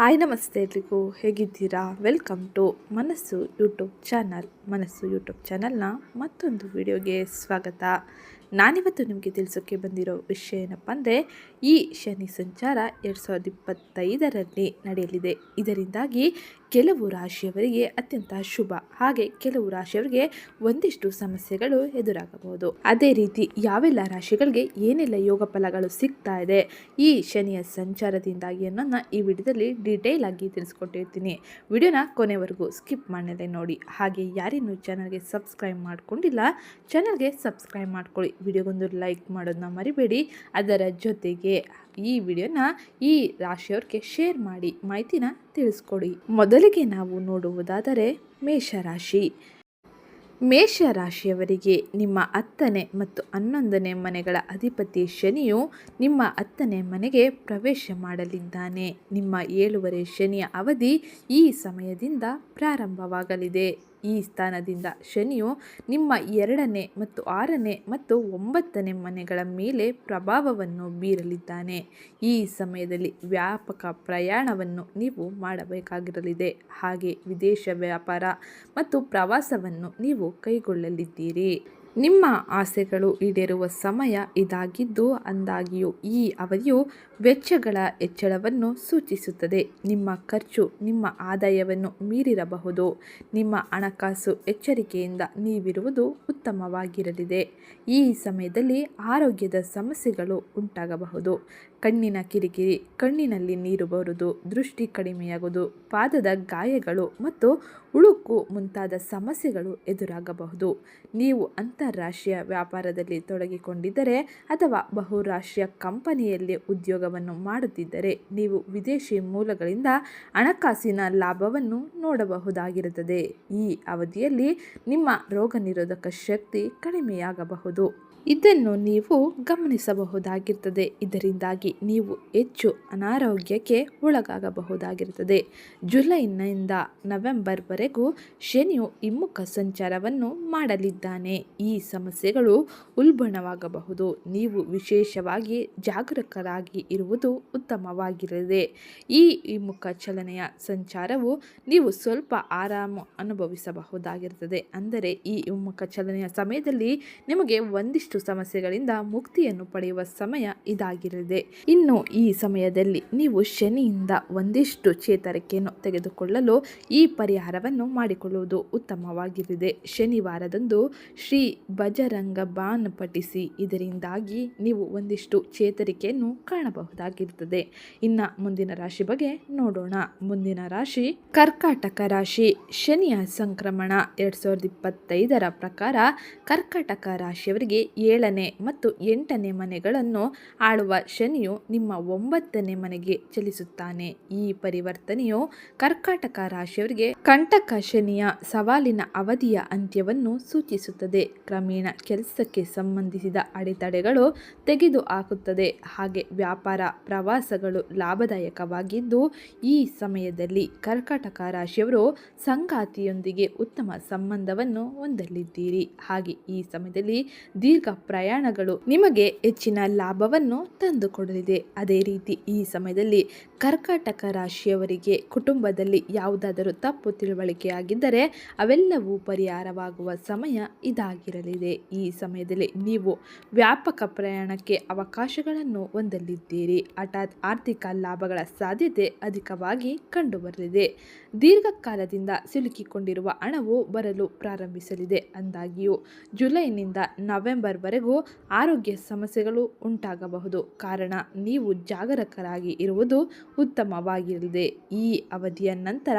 Hi ನಮಸ್ತೆ ಎಲ್ರಿಗೂ. ಹೇಗಿದ್ದೀರಾ? Welcome to Manassu YouTube channel Manassu YouTube ಚಾನಲ್ನ ಮತ್ತೊಂದು ವಿಡಿಯೋಗೆ ಸ್ವಾಗತ. ನಾನಿವತ್ತು ನಿಮಗೆ ತಿಳಿಸೋಕ್ಕೆ ಬಂದಿರೋ ವಿಷಯ ಏನಪ್ಪ ಅಂದರೆ, ಈ ಶನಿ ಸಂಚಾರ ಎರಡು ಸಾವಿರದ ಇಪ್ಪತ್ತೈದರಲ್ಲಿ ನಡೆಯಲಿದೆ. ಇದರಿಂದಾಗಿ ಕೆಲವು ರಾಶಿಯವರಿಗೆ ಅತ್ಯಂತ ಶುಭ. ಹಾಗೆ ಕೆಲವು ರಾಶಿಯವರಿಗೆ ಒಂದಿಷ್ಟು ಸಮಸ್ಯೆಗಳು ಎದುರಾಗಬಹುದು. ಅದೇ ರೀತಿ ಯಾವೆಲ್ಲ ರಾಶಿಗಳಿಗೆ ಏನೆಲ್ಲ ಯೋಗ ಫಲಗಳು ಸಿಗ್ತಾ ಇದೆ, ಈ ಶನಿಯ ಸಂಚಾರದಿಂದಾಗಿ ಅನ್ನೋದನ್ನ ಈ ವಿಡಿಯೋದಲ್ಲಿ ಡೀಟೇಲ್ ಆಗಿ ತಿಳಿಸ್ಕೊಟ್ಟಿರ್ತೀನಿ. ವಿಡಿಯೋನ ಕೊನೆವರೆಗೂ ಸ್ಕಿಪ್ ಮಾಡದೆ ನೋಡಿ. ಹಾಗೆ ಯಾರೇನು ಚಾನಲ್ಗೆ ಸಬ್ಸ್ಕ್ರೈಬ್ ಮಾಡ್ಕೊಂಡಿಲ್ಲ ಚಾನಲ್ಗೆ ಸಬ್ಸ್ಕ್ರೈಬ್ ಮಾಡ್ಕೊಳ್ಳಿ. ವಿಡಿಯೋಗೊಂದು ಲೈಕ್ ಮಾಡೋದನ್ನ ಮರಿಬೇಡಿ. ಅದರ ಜೊತೆಗೆ ಈ ವಿಡಿಯೋನ ಈ ರಾಶಿಯವ್ರಿಗೆ ಶೇರ್ ಮಾಡಿ ಮಾಹಿತಿನ ತಿಳಿಸ್ಕೊಡಿ. ಮೊದಲಿಗೆ ನಾವು ನೋಡುವುದಾದರೆ ಮೇಷರಾಶಿ. ಮೇಷರಾಶಿಯವರಿಗೆ ನಿಮ್ಮ ಹತ್ತನೇ ಮತ್ತು ಹನ್ನೊಂದನೇ ಮನೆಗಳ ಅಧಿಪತಿ ಶನಿಯು ನಿಮ್ಮ ಹತ್ತನೇ ಮನೆಗೆ ಪ್ರವೇಶ ಮಾಡಲಿದ್ದಾನೆ. ನಿಮ್ಮ ಏಳುವರೆ ಶನಿಯ ಅವಧಿ ಈ ಸಮಯದಿಂದ ಪ್ರಾರಂಭವಾಗಲಿದೆ. ಈ ಸ್ಥಾನದಿಂದ ಶನಿಯು ನಿಮ್ಮ ಎರಡನೇ ಮತ್ತು ಆರನೇ ಮತ್ತು ಒಂಬತ್ತನೇ ಮನೆಗಳ ಮೇಲೆ ಪ್ರಭಾವವನ್ನು ಬೀರಲಿದ್ದಾನೆ. ಈ ಸಮಯದಲ್ಲಿ ವ್ಯಾಪಕ ಪ್ರಯಾಣವನ್ನು ನೀವು ಮಾಡಬೇಕಾಗಿರಲಿದೆ. ಹಾಗೆ ವಿದೇಶ ವ್ಯಾಪಾರ ಮತ್ತು ಪ್ರವಾಸವನ್ನು ನೀವು ಕೈಗೊಳ್ಳಲಿದ್ದೀರಿ. ನಿಮ್ಮ ಆಸೆಗಳು ಈಡೇರುವ ಸಮಯ ಇದಾಗಿದ್ದು ಅಂದಾಗಿಯೂ ಈ ಅವಧಿಯು ವೆಚ್ಚಗಳ ಹೆಚ್ಚಳವನ್ನು ಸೂಚಿಸುತ್ತದೆ. ನಿಮ್ಮ ಖರ್ಚು ನಿಮ್ಮ ಆದಾಯವನ್ನು ಮೀರಿರಬಹುದು. ನಿಮ್ಮ ಹಣಕಾಸು ಎಚ್ಚರಿಕೆಯಿಂದ ನೀವಿರುವುದು ಉತ್ತಮವಾಗಿರಲಿದೆ. ಈ ಸಮಯದಲ್ಲಿ ಆರೋಗ್ಯದ ಸಮಸ್ಯೆಗಳು ಉಂಟಾಗಬಹುದು. ಕಣ್ಣಿನ ಕಿರಿಕಿರಿ, ಕಣ್ಣಿನಲ್ಲಿ ನೀರು ಬರುವುದು, ದೃಷ್ಟಿ ಕಡಿಮೆಯಾಗುವುದು, ಪಾದದ ಗಾಯಗಳು ಮತ್ತು ಉಳುಕು ಮುಂತಾದ ಸಮಸ್ಯೆಗಳು ಎದುರಾಗಬಹುದು. ನೀವು ಅಂತಾರಾಷ್ಟ್ರೀಯ ವ್ಯಾಪಾರದಲ್ಲಿ ತೊಡಗಿಕೊಂಡಿದ್ದರೆ ಅಥವಾ ಬಹುರಾಷ್ಟ್ರೀಯ ಕಂಪನಿಯಲ್ಲಿ ಉದ್ಯೋಗವನ್ನು ಮಾಡುತ್ತಿದ್ದರೆ ನೀವು ವಿದೇಶಿ ಮೂಲಗಳಿಂದ ಹಣಕಾಸಿನ ಲಾಭವನ್ನು ನೋಡಬಹುದಾಗಿರುತ್ತದೆ. ಈ ಅವಧಿಯಲ್ಲಿ ನಿಮ್ಮ ರೋಗ ನಿರೋಧಕ ಶಕ್ತಿ ಕಡಿಮೆಯಾಗಬಹುದು. ಇದನ್ನು ನೀವು ಗಮನಿಸಬಹುದಾಗಿರ್ತದೆ. ಇದರಿಂದಾಗಿ ನೀವು ಹೆಚ್ಚು ಅನಾರೋಗ್ಯಕ್ಕೆ ಒಳಗಾಗಬಹುದಾಗಿರುತ್ತದೆ ಜುಲೈನಿಂದ ನವೆಂಬರ್ವರೆಗೂ ಶನಿಯು ಹಿಮ್ಮುಖ ಸಂಚಾರವನ್ನು ಮಾಡಲಿದ್ದಾನೆ. ಈ ಸಮಸ್ಯೆಗಳು ಉಲ್ಬಣವಾಗಬಹುದು. ನೀವು ವಿಶೇಷವಾಗಿ ಜಾಗರೂಕರಾಗಿ ಇರುವುದು ಉತ್ತಮವಾಗಿರಲಿದೆ. ಈ ಹಿಮ್ಮುಖ ಚಲನೆಯ ಸಂಚಾರವು ನೀವು ಸ್ವಲ್ಪ ಆರಾಮ ಅನುಭವಿಸಬಹುದಾಗಿರುತ್ತದೆ ಅಂದರೆ ಈ ಹಿಮ್ಮುಖ ಚಲನೆಯ ಸಮಯದಲ್ಲಿ ನಿಮಗೆ ಒಂದಿಷ್ಟು ಸಮಸ್ಯೆಗಳಿಂದ ಮುಕ್ತಿಯನ್ನು ಪಡೆಯುವ ಸಮಯ ಇದಾಗಿರಲಿದೆ. ಇನ್ನು ಈ ಸಮಯದಲ್ಲಿ ನೀವು ಶನಿಯಿಂದ ಒಂದಿಷ್ಟು ಚೇತರಿಕೆಯನ್ನು ತೆಗೆದುಕೊಳ್ಳಲು ಈ ಪರಿಹಾರವನ್ನು ಮಾಡಿಕೊಳ್ಳುವುದು ಉತ್ತಮವಾಗಿರಲಿದೆ. ಶನಿವಾರದಂದು ಶ್ರೀ ಬಜರಂಗ ಬಾನ್ ಪಠಿಸಿ, ಇದರಿಂದಾಗಿ ನೀವು ಒಂದಿಷ್ಟು ಚೇತರಿಕೆಯನ್ನು ಕಾಣಬಹುದಾಗಿರುತ್ತದೆ. ಇನ್ನು ಮುಂದಿನ ರಾಶಿ ಬಗ್ಗೆ ನೋಡೋಣ. ಮುಂದಿನ ರಾಶಿ ಕರ್ಕಾಟಕ ರಾಶಿ. ಶನಿಯ ಸಂಕ್ರಮಣ ಎರಡ್ ಸಾವಿರದ ಇಪ್ಪತ್ತೈದರ ಪ್ರಕಾರ ಕರ್ಕಾಟಕ ರಾಶಿಯವರಿಗೆ ಏಳನೇ ಮತ್ತು ಎಂಟನೇ ಮನೆಗಳನ್ನು ಆಳುವ ಶನಿಯು ನಿಮ್ಮ ಒಂಬತ್ತನೇ ಮನೆಗೆ ಚಲಿಸುತ್ತಾನೆ. ಈ ಪರಿವರ್ತನೆಯು ಕರ್ಕಾಟಕ ರಾಶಿಯವರಿಗೆ ಕಂಟಕ ಶನಿಯ ಸವಾಲಿನ ಅವಧಿಯ ಅಂತ್ಯವನ್ನು ಸೂಚಿಸುತ್ತದೆ. ಕ್ರಮೇಣ ಕೆಲಸಕ್ಕೆ ಸಂಬಂಧಿಸಿದ ಅಡೆತಡೆಗಳು ತೆಗೆದು ಹಾಕುತ್ತದೆ ಹಾಗೆ ವ್ಯಾಪಾರ, ಪ್ರವಾಸಗಳು ಲಾಭದಾಯಕವಾಗಿದ್ದು, ಈ ಸಮಯದಲ್ಲಿ ಕರ್ಕಾಟಕ ರಾಶಿಯವರು ಸಂಗಾತಿಯೊಂದಿಗೆ ಉತ್ತಮ ಸಂಬಂಧವನ್ನು ಹೊಂದಲಿದ್ದೀರಿ. ಹಾಗೆ ಈ ಸಮಯದಲ್ಲಿ ದೀರ್ಘ ಪ್ರಯಾಣಗಳು ನಿಮಗೆ ಹೆಚ್ಚಿನ ಲಾಭವನ್ನು ತಂದುಕೊಡಲಿದೆ. ಅದೇ ರೀತಿ ಈ ಸಮಯದಲ್ಲಿ ಕರ್ಕಾಟಕ ರಾಶಿಯವರಿಗೆ ಕುಟುಂಬದಲ್ಲಿ ಯಾವುದಾದರೂ ತಪ್ಪು ತಿಳುವಳಿಕೆಯಾಗಿದ್ದರೆ ಅವೆಲ್ಲವೂ ಪರಿಹಾರವಾಗುವ ಸಮಯ ಇದಾಗಿರಲಿದೆ. ಈ ಸಮಯದಲ್ಲಿ ನೀವು ವ್ಯಾಪಕ ಪ್ರಯಾಣಕ್ಕೆ ಅವಕಾಶಗಳನ್ನು ಹೊಂದಲಿದ್ದೀರಿ. ಹಠಾತ್ ಆರ್ಥಿಕ ಲಾಭಗಳ ಸಾಧ್ಯತೆ ಅಧಿಕವಾಗಿ ಕಂಡುಬರಲಿದೆ. ದೀರ್ಘಕಾಲದಿಂದ ಸಿಲುಕಿಕೊಂಡಿರುವ ಹಣವು ಬರಲು ಪ್ರಾರಂಭಿಸಲಿದೆ. ಅಂದಾಗಿಯೂ ಜುಲೈನಿಂದ ನವೆಂಬರ್ವರೆಗೂ ಆರೋಗ್ಯ ಸಮಸ್ಯೆಗಳು ಉಂಟಾಗಬಹುದು. ಕಾರಣ ನೀವು ಜಾಗರೂಕರಾಗಿ ಇರುವುದು ಉತ್ತಮವಾಗಿರಲಿದೆ. ಈ ಅವಧಿಯ ನಂತರ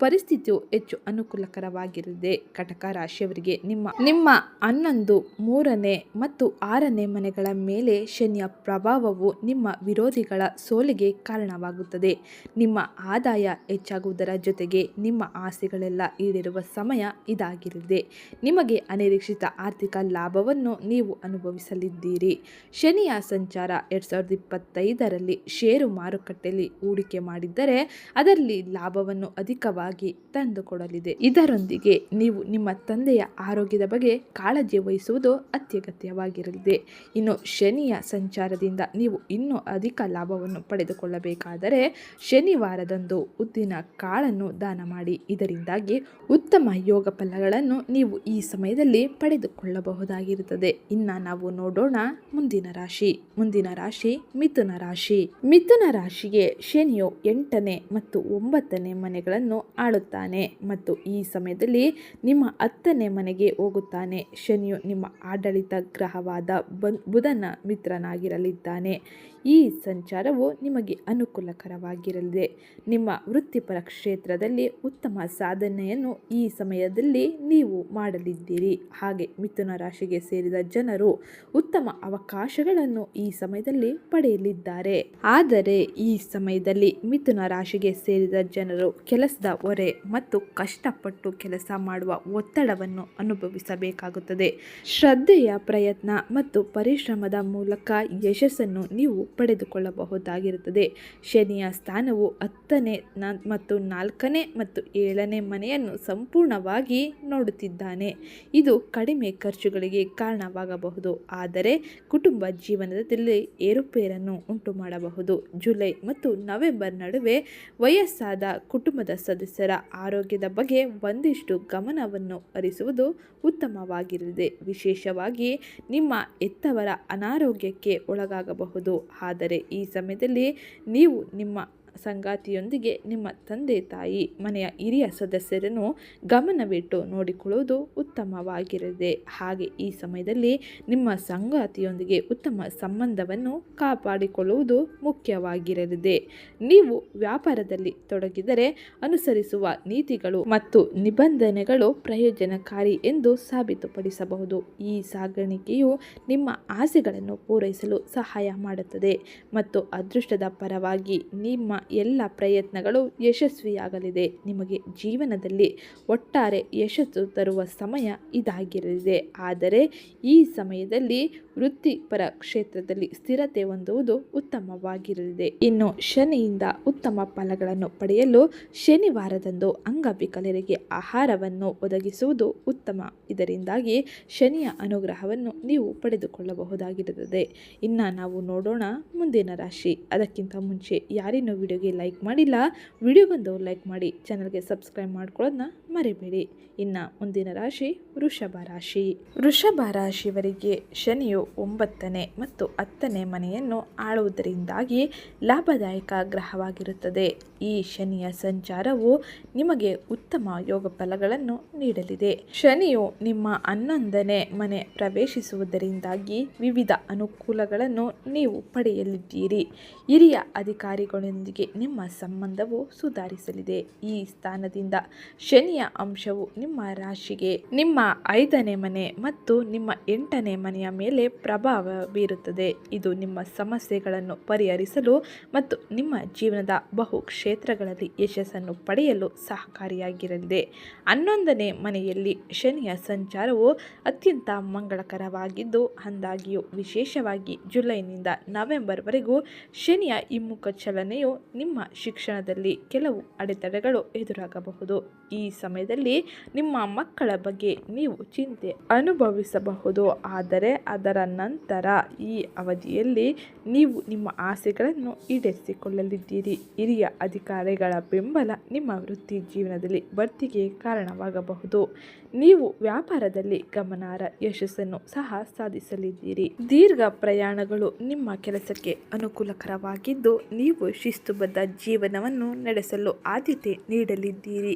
ಪರಿಸ್ಥಿತಿಯು ಹೆಚ್ಚು ಅನುಕೂಲಕರವಾಗಿರದೆ ಕಟಕ ರಾಶಿಯವರಿಗೆ ನಿಮ್ಮ ನಿಮ್ಮ ಹನ್ನೊಂದು, ಮೂರನೇ ಮತ್ತು ಆರನೇ ಮನೆಗಳ ಮೇಲೆ ಶನಿಯ ಪ್ರಭಾವವು ನಿಮ್ಮ ವಿರೋಧಿಗಳ ಸೋಲಿಗೆ ಕಾರಣವಾಗುತ್ತದೆ. ನಿಮ್ಮ ಆದಾಯ ಹೆಚ್ಚಾಗುವುದರ ಜೊತೆಗೆ ನಿಮ್ಮ ಆಸೆಗಳೆಲ್ಲ ಈಡೇರುವ ಸಮಯ ಇದಾಗಿರಲಿದೆ. ನಿಮಗೆ ಅನಿರೀಕ್ಷಿತ ಆರ್ಥಿಕ ಲಾಭವನ್ನು ನೀವು ಅನುಭವಿಸಲಿದ್ದೀರಿ. ಶನಿಯ ಸಂಚಾರ ಎರಡು ಸಾವಿರದ ಇಪ್ಪತ್ತೈದರಲ್ಲಿ ಷೇರು ಮಾರುಕಟ್ಟೆಯಲ್ಲಿ ಹೂಡಿಕೆ ಮಾಡಿದ್ದರೆ ಅದರಲ್ಲಿ ಲಾಭವನ್ನು ಅಧಿಕವಾಗಿ ನಿಮಗಾಗಿ ತಂದುಕೊಡಲಿದೆ. ಇದರೊಂದಿಗೆ ನೀವು ನಿಮ್ಮ ತಂದೆಯ ಆರೋಗ್ಯದ ಬಗ್ಗೆ ಕಾಳಜಿ ವಹಿಸುವುದು ಅತ್ಯಗತ್ಯವಾಗಿರಲಿದೆ. ಇನ್ನು ಶನಿಯ ಸಂಚಾರದಿಂದ ನೀವು ಇನ್ನೂ ಅಧಿಕ ಲಾಭವನ್ನು ಪಡೆದುಕೊಳ್ಳಬೇಕಾದರೆ ಶನಿವಾರದಂದು ಉದ್ದಿನ ಕಾಳನ್ನು ದಾನ ಮಾಡಿ. ಇದರಿಂದಾಗಿ ಉತ್ತಮ ಯೋಗ ಫಲಗಳನ್ನು ನೀವು ಈ ಸಮಯದಲ್ಲಿ ಪಡೆದುಕೊಳ್ಳಬಹುದಾಗಿರುತ್ತದೆ. ಇನ್ನು ನಾವು ನೋಡೋಣ ಮುಂದಿನ ರಾಶಿ. ಮುಂದಿನ ರಾಶಿ ಮಿಥುನ ರಾಶಿ. ಮಿಥುನ ರಾಶಿಗೆ ಶನಿಯು ಎಂಟನೇ ಮತ್ತು ಒಂಬತ್ತನೇ ಮನೆಗಳನ್ನು ಆಳುತ್ತಾನೆ. ಮತ್ತು ಈ ಸಮಯದಲ್ಲಿ ನಿಮ್ಮ ಹತ್ತನೇ ಮನೆಗೆ ಹೋಗುತ್ತಾನೆ. ಶನಿಯು ನಿಮ್ಮ ಆಡಳಿತ ಗ್ರಹವಾದ ಬನ್ ಬುಧನ ಮಿತ್ರನಾಗಿರಲಿದ್ದಾನೆ. ಈ ಸಂಚಾರವು ನಿಮಗೆ ಅನುಕೂಲಕರವಾಗಿರಲಿದೆ. ನಿಮ್ಮ ವೃತ್ತಿಪರ ಕ್ಷೇತ್ರದಲ್ಲಿ ಉತ್ತಮ ಸಾಧನೆಯನ್ನು ಈ ಸಮಯದಲ್ಲಿ ನೀವು ಮಾಡಲಿದ್ದೀರಿ. ಹಾಗೆ ಮಿಥುನ ರಾಶಿಗೆ ಸೇರಿದ ಜನರು ಉತ್ತಮ ಅವಕಾಶಗಳನ್ನು ಈ ಸಮಯದಲ್ಲಿ ಪಡೆಯಲಿದ್ದಾರೆ. ಆದರೆ ಈ ಸಮಯದಲ್ಲಿ ಮಿಥುನ ರಾಶಿಗೆ ಸೇರಿದ ಜನರು ಕೆಲಸದ ಹೊರೆ ಮತ್ತು ಕಷ್ಟಪಟ್ಟು ಕೆಲಸ ಮಾಡುವ ಒತ್ತಡವನ್ನು ಅನುಭವಿಸಬೇಕಾಗುತ್ತದೆ. ಶ್ರದ್ಧೆಯ ಪ್ರಯತ್ನ ಮತ್ತು ಪರಿಶ್ರಮದ ಮೂಲಕ ಯಶಸ್ಸನ್ನು ನೀವು ಪಡೆದುಕೊಳ್ಳಬಹುದಾಗಿರುತ್ತದೆ. ಶನಿಯ ಸ್ಥಾನವು ಹತ್ತನೇ ಮತ್ತು ನಾಲ್ಕನೇ ಮತ್ತು ಏಳನೇ ಮನೆಯನ್ನು ಸಂಪೂರ್ಣವಾಗಿ ನೋಡುತ್ತಿದ್ದಾನೆ. ಇದು ಕಡಿಮೆ ಖರ್ಚುಗಳಿಗೆ ಕಾರಣವಾಗಬಹುದು. ಆದರೆ ಕುಟುಂಬ ಜೀವನದಲ್ಲಿ ಏರುಪೇರನ್ನು ಉಂಟು ಮಾಡಬಹುದು ಜುಲೈ ಮತ್ತು ನವೆಂಬರ್ ನಡುವೆ ವಯಸ್ಸಾದ ಕುಟುಂಬದ ಸದಸ್ಯರ ಆರೋಗ್ಯದ ಬಗ್ಗೆ ಒಂದಿಷ್ಟು ಗಮನವನ್ನು ಹರಿಸುವುದು ಉತ್ತಮವಾಗಿರಲಿದೆ. ವಿಶೇಷವಾಗಿ ನಿಮ್ಮ ಹೆತ್ತವರ ಅನಾರೋಗ್ಯಕ್ಕೆ ಒಳಗಾಗಬಹುದು. ಆದರೆ ಈ ಸಮಯದಲ್ಲಿ ನೀವು ನಿಮ್ಮ ಸಂಗಾತಿಯೊಂದಿಗೆ ನಿಮ್ಮ ತಂದೆ ತಾಯಿ, ಮನೆಯ ಹಿರಿಯ ಸದಸ್ಯರನ್ನು ಗಮನವಿಟ್ಟು ನೋಡಿಕೊಳ್ಳುವುದು ಉತ್ತಮವಾಗಿರದೆ, ಹಾಗೆ ಈ ಸಮಯದಲ್ಲಿ ನಿಮ್ಮ ಸಂಗಾತಿಯೊಂದಿಗೆ ಉತ್ತಮ ಸಂಬಂಧವನ್ನು ಕಾಪಾಡಿಕೊಳ್ಳುವುದು ಮುಖ್ಯವಾಗಿರಲಿದೆ ನೀವು ವ್ಯಾಪಾರದಲ್ಲಿ ತೊಡಗಿದರೆ ಅನುಸರಿಸುವ ನೀತಿಗಳು ಮತ್ತು ನಿಬಂಧನೆಗಳು ಪ್ರಯೋಜನಕಾರಿ ಎಂದು ಸಾಬೀತುಪಡಿಸಬಹುದು. ಈ ಸಾಗಾಣಿಕೆಯು ನಿಮ್ಮ ಆಸೆಗಳನ್ನು ಪೂರೈಸಲು ಸಹಾಯ ಮಾಡುತ್ತದೆ ಮತ್ತು ಅದೃಷ್ಟದ ಪರವಾಗಿ ನಿಮ್ಮ ಎಲ್ಲ ಪ್ರಯತ್ನಗಳು ಯಶಸ್ವಿಯಾಗಲಿದೆ. ನಿಮಗೆ ಜೀವನದಲ್ಲಿ ಒಟ್ಟಾರೆ ಯಶಸ್ಸು ತರುವ ಸಮಯ ಇದಾಗಿರಲಿದೆ. ಆದರೆ ಈ ಸಮಯದಲ್ಲಿ ವೃತ್ತಿಪರ ಕ್ಷೇತ್ರದಲ್ಲಿ ಸ್ಥಿರತೆ ಹೊಂದುವುದು ಉತ್ತಮವಾಗಿರಲಿದೆ. ಇನ್ನು ಶನಿಯಿಂದ ಉತ್ತಮ ಫಲಗಳನ್ನು ಪಡೆಯಲು ಶನಿವಾರದಂದು ಅಂಗವಿಕಲರಿಗೆ ಆಹಾರವನ್ನು ಒದಗಿಸುವುದು ಉತ್ತಮ. ಇದರಿಂದಾಗಿ ಶನಿಯ ಅನುಗ್ರಹವನ್ನು ನೀವು ಪಡೆದುಕೊಳ್ಳಬಹುದಾಗಿರುತ್ತದೆ. ಇನ್ನು ನಾವು ನೋಡೋಣ ಮುಂದಿನ ರಾಶಿ. ಅದಕ್ಕಿಂತ ಮುಂಚೆ ಯಾರಿನ್ನೂ ವಿಡಿಯೋಗೆ ಲೈಕ್ ಮಾಡಿಲ್ಲ, ವಿಡಿಯೋ ಬಂದು ಲೈಕ್ ಮಾಡಿ, ಚಾನಲ್ಗೆ ಸಬ್ಸ್ಕ್ರೈಬ್ ಮಾಡ್ಕೊಳ್ಳೋದನ್ನ ಮರಿಬೇಡಿ. ಇನ್ನು ಮುಂದಿನ ರಾಶಿ ವೃಷಭ ರಾಶಿ. ವೃಷಭ ರಾಶಿಯವರಿಗೆ ಶನಿಯು ಒಂಬತ್ತನೇ ಮತ್ತು ಹತ್ತನೇ ಮನೆಯನ್ನು ಆಳುವುದರಿಂದಾಗಿ ಲಾಭದಾಯಕ ಗ್ರಹವಾಗಿರುತ್ತದೆ. ಈ ಶನಿಯ ಸಂಚಾರವು ನಿಮಗೆ ಉತ್ತಮ ಯೋಗ ಫಲಗಳನ್ನು ನೀಡಲಿದೆ. ಶನಿಯು ನಿಮ್ಮ ಹನ್ನೊಂದನೇ ಮನೆ ಪ್ರವೇಶಿಸುವುದರಿಂದಾಗಿ ವಿವಿಧ ಅನುಕೂಲಗಳನ್ನು ನೀವು ಪಡೆಯಲಿದ್ದೀರಿ. ಹಿರಿಯ ಅಧಿಕಾರಿಗಳೊಂದಿಗೆ ನಿಮ್ಮ ಸಂಬಂಧವು ಸುಧಾರಿಸಲಿದೆ. ಈ ಸ್ಥಾನದಿಂದ ಶನಿಯ ಅಂಶವು ನಿಮ್ಮ ರಾಶಿಗೆ, ನಿಮ್ಮ ಐದನೇ ಮನೆ ಮತ್ತು ನಿಮ್ಮ ಎಂಟನೇ ಮನೆಯ ಮೇಲೆ ಪ್ರಭಾವ ಬೀರುತ್ತದೆ. ಇದು ನಿಮ್ಮ ಸಮಸ್ಯೆಗಳನ್ನು ಪರಿಹರಿಸಲು ಮತ್ತು ನಿಮ್ಮ ಜೀವನದ ಬಹು ಕ್ಷೇತ್ರಗಳಲ್ಲಿ ಯಶಸ್ಸನ್ನು ಪಡೆಯಲು ಸಹಕಾರಿಯಾಗಿರಲಿದೆ. ಹನ್ನೊಂದನೇ ಮನೆಯಲ್ಲಿ ಶನಿಯ ಸಂಚಾರವು ಅತ್ಯಂತ ಮಂಗಳಕರವಾಗಿದ್ದು, ಅಂದಾಗಿಯೂ ವಿಶೇಷವಾಗಿ ಜುಲೈನಿಂದ ನವೆಂಬರ್ವರೆಗೂ ಶನಿಯ ಹಿಮ್ಮುಖ ಚಲನೆಯು ನಿಮ್ಮ ಶಿಕ್ಷಣದಲ್ಲಿ ಕೆಲವು ಅಡೆತಡೆಗಳು ಎದುರಾಗಬಹುದು. ಈ ಸಮಯದಲ್ಲಿ ನಿಮ್ಮ ಮಕ್ಕಳ ಬಗ್ಗೆ ನೀವು ಚಿಂತೆ ಅನುಭವಿಸಬಹುದು. ಆದರೆ ಅದರ ನಂತರ ಈ ಅವಧಿಯಲ್ಲಿ ನೀವು ನಿಮ್ಮ ಆಸೆಗಳನ್ನು ಈಡೇರಿಸಿಕೊಳ್ಳಲಿದ್ದೀರಿ. ಹಿರಿಯ ಅಧಿಕಾರಿಗಳ ಬೆಂಬಲ ನಿಮ್ಮ ವೃತ್ತಿ ಜೀವನದಲ್ಲಿ ಬಡ್ತಿಗೆ ಕಾರಣವಾಗಬಹುದು. ನೀವು ವ್ಯಾಪಾರದಲ್ಲಿ ಗಮನಾರ್ಹ ಯಶಸ್ಸನ್ನು ಸಹ ಸಾಧಿಸಲಿದ್ದೀರಿ. ದೀರ್ಘ ಪ್ರಯಾಣಗಳು ನಿಮ್ಮ ಕೆಲಸಕ್ಕೆ ಅನುಕೂಲಕರವಾಗಿದ್ದು, ನೀವು ಶಿಸ್ತುಬದ್ಧ ಜೀವನವನ್ನು ನಡೆಸಲು ಆದ್ಯತೆ ನೀಡಲಿದ್ದೀರಿ.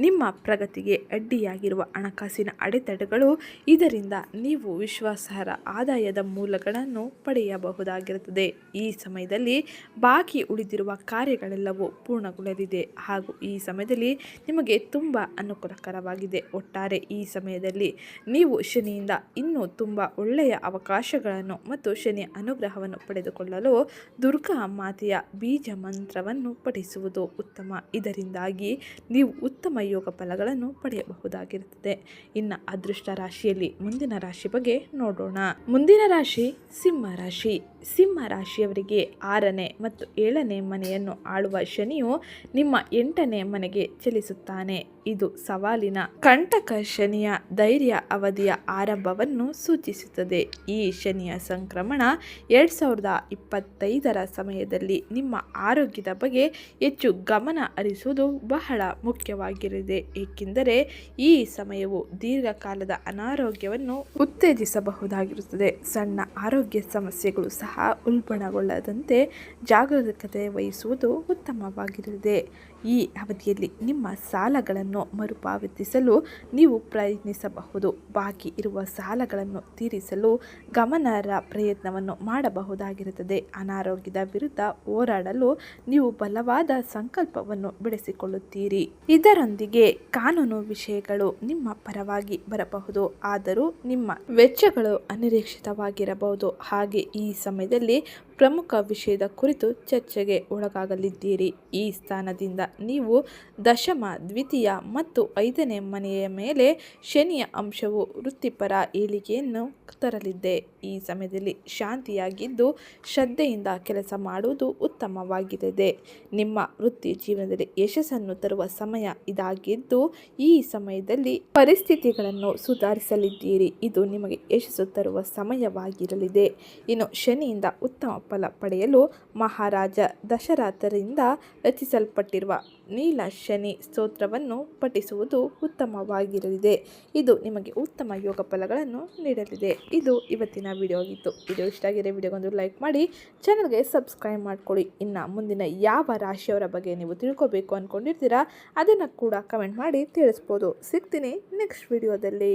ನಿಮ್ಮ ಪ್ರಗತಿಗೆ ಅಡ್ಡಿಯಾಗಿರುವ ಹಣಕಾಸಿನ ಅಡೆತಡೆಗಳು ಇದರಿಂದ ನೀವು ವಿಶ್ವಾಸಾರ್ಹ ಆದಾಯದ ಮೂಲಗಳನ್ನು ಪಡೆಯಬಹುದಾಗಿರುತ್ತದೆ. ಈ ಸಮಯದಲ್ಲಿ ಬಾಕಿ ಉಳಿದಿರುವ ಕಾರ್ಯಗಳೆಲ್ಲವೂ ಪೂರ್ಣಗೊಳ್ಳಲಿದೆ ಹಾಗೂ ಈ ಸಮಯದಲ್ಲಿ ನಿಮಗೆ ತುಂಬ ಅನುಕೂಲಕರವಾಗಿದೆ. ಒಟ್ಟಾರೆ ಈ ಸಮಯದಲ್ಲಿ ನೀವು ಶನಿಯಿಂದ ಇನ್ನೂ ತುಂಬ ಒಳ್ಳೆಯ ಅವಕಾಶಗಳನ್ನು ಮತ್ತು ಶನಿಯ ಅನುಗ್ರಹವನ್ನು ಪಡೆದುಕೊಳ್ಳಲು ದುರ್ಗಾ ಮಾತೆಯ ಬೀಜ ಮಂತ್ರವನ್ನು ಪಠಿಸುವುದು ಉತ್ತಮ. ಇದರಿಂದಾಗಿ ನೀವು ಉತ್ತಮ ಯೋಗ ಫಲಗಳನ್ನು ಪಡೆಯಬಹುದಾಗಿರುತ್ತದೆ. ಇನ್ನು ಅದೃಷ್ಟ ರಾಶಿಯಲ್ಲಿ ಮುಂದಿನ ರಾಶಿ ಬಗ್ಗೆ ನೋಡೋಣ. ಮುಂದಿನ ರಾಶಿ ಸಿಂಹ ರಾಶಿ. ಸಿಂಹ ರಾಶಿಯವರಿಗೆ ಆರನೇ ಮತ್ತು ಏಳನೇ ಮನೆಯನ್ನು ಆಳುವ ಶನಿಯು ನಿಮ್ಮ ಎಂಟನೇ ಮನೆಗೆ ಚಲಿಸುತ್ತಾನೆ. ಇದು ಸವಾಲಿನ ಕಂಟಕ ಶನಿಯ ಧೈರ್ಯ ಅವಧಿಯ ಆರಂಭವನ್ನು ಸೂಚಿಸುತ್ತದೆ. ಈ ಶನಿಯ ಸಂಕ್ರಮಣ ಎರಡು ಸಾವಿರದ ಇಪ್ಪತ್ತೈದರ ಸಮಯದಲ್ಲಿ ನಿಮ್ಮ ಆರೋಗ್ಯದ ಬಗ್ಗೆ ಹೆಚ್ಚು ಗಮನ ಹರಿಸುವುದು ಬಹಳ ಮುಖ್ಯವಾಗಿರಲಿದೆ ಏಕೆಂದರೆ ಈ ಸಮಯವು ದೀರ್ಘಕಾಲದ ಅನಾರೋಗ್ಯವನ್ನು ಉತ್ತೇಜಿಸಬಹುದಾಗಿರುತ್ತದೆ. ಸಣ್ಣ ಆರೋಗ್ಯ ಸಮಸ್ಯೆಗಳು ಸಹ ಉಲ್ಬಣಗೊಳ್ಳದಂತೆ ಜಾಗರೂಕತೆ ವಹಿಸುವುದು ಉತ್ತಮವಾಗಿರುತ್ತದೆ ಈ ಅವಧಿಯಲ್ಲಿ ನಿಮ್ಮ ಸಾಲಗಳನ್ನು ಮರುಪಾವತಿಸಲು ನೀವು ಪ್ರಯತ್ನಿಸಬಹುದು. ಬಾಕಿ ಇರುವ ಸಾಲಗಳನ್ನು ತೀರಿಸಲು ಗಮನಾರ್ಹ ಪ್ರಯತ್ನವನ್ನು ಮಾಡಬಹುದಾಗಿರುತ್ತದೆ. ಅನಾರೋಗ್ಯದ ವಿರುದ್ಧ ಹೋರಾಡಲು ನೀವು ಬಲವಾದ ಸಂಕಲ್ಪವನ್ನು ಬೆಳೆಸಿಕೊಳ್ಳುತ್ತೀರಿ. ಇದರೊಂದಿಗೆ ಕಾನೂನು ವಿಷಯಗಳು ನಿಮ್ಮ ಪರವಾಗಿ ಬರಬಹುದು. ಆದರೂ ನಿಮ್ಮ ವೆಚ್ಚಗಳು ಅನಿರೀಕ್ಷಿತವಾಗಿರಬಹುದು. ಹಾಗೆ ಈ ಸಮಯದಲ್ಲಿ ಪ್ರಮುಖ ವಿಷಯದ ಕುರಿತು ಚರ್ಚೆಗೆ ಒಳಗಾಗಲಿದ್ದೀರಿ. ಈ ಸ್ಥಾನದಿಂದ ನೀವು ದಶಮ, ದ್ವಿತೀಯ ಮತ್ತು ಐದನೇ ಮನೆಯ ಮೇಲೆ ಶನಿಯ ಅಂಶವು ವೃತ್ತಿಪರ ಏಳಿಗೆಯನ್ನು ತರಲಿದೆ. ಈ ಸಮಯದಲ್ಲಿ ಶಾಂತಿಯಾಗಿದ್ದು ಶ್ರದ್ಧೆಯಿಂದ ಕೆಲಸ ಮಾಡುವುದು ಉತ್ತಮವಾಗಿದೆ. ನಿಮ್ಮ ವೃತ್ತಿ ಜೀವನದಲ್ಲಿ ಯಶಸ್ಸನ್ನು ತರುವ ಸಮಯ ಇದಾಗಿದ್ದು, ಈ ಸಮಯದಲ್ಲಿ ಪರಿಸ್ಥಿತಿಗಳನ್ನು ಸುಧಾರಿಸಲಿದ್ದೀರಿ. ಇದು ನಿಮಗೆ ಯಶಸ್ಸು ತರುವ ಸಮಯವಾಗಿರಲಿದೆ. ಇನ್ನು ಶನಿಯಿಂದ ಉತ್ತಮ ಫಲ ಪಡೆಯಲು ಮಹಾರಾಜ ದಶರಥರಿಂದ ರಚಿಸಲ್ಪಟ್ಟಿರುವ ನೀಲ ಶನಿ ಸ್ತೋತ್ರವನ್ನು ಪಠಿಸುವುದು ಉತ್ತಮವಾಗಿರಲಿದೆ. ಇದು ನಿಮಗೆ ಉತ್ತಮ ಯೋಗ ಫಲಗಳನ್ನು ನೀಡಲಿದೆ. ಇದು ಇವತ್ತಿನ ವಿಡಿಯೋ ಆಗಿತ್ತು. ವಿಡಿಯೋ ಇಷ್ಟ ಆಗಿದೆ ವಿಡಿಯೋಗೊಂದು ಲೈಕ್ ಮಾಡಿ ಚಾನಲ್ಗೆ ಸಬ್ಸ್ಕ್ರೈಬ್ ಮಾಡ್ಕೊಳ್ಳಿ ಇನ್ನು ಮುಂದಿನ ಯಾವ ರಾಶಿಯವರ ಬಗ್ಗೆ ನೀವು ತಿಳ್ಕೋಬೇಕು ಅಂದ್ಕೊಂಡಿರ್ತೀರಾ ಅದನ್ನು ಕೂಡ ಕಮೆಂಟ್ ಮಾಡಿ ತಿಳಿಸ್ಬೋದು. ಸಿಗ್ತೀನಿ ನೆಕ್ಸ್ಟ್ ವಿಡಿಯೋದಲ್ಲಿ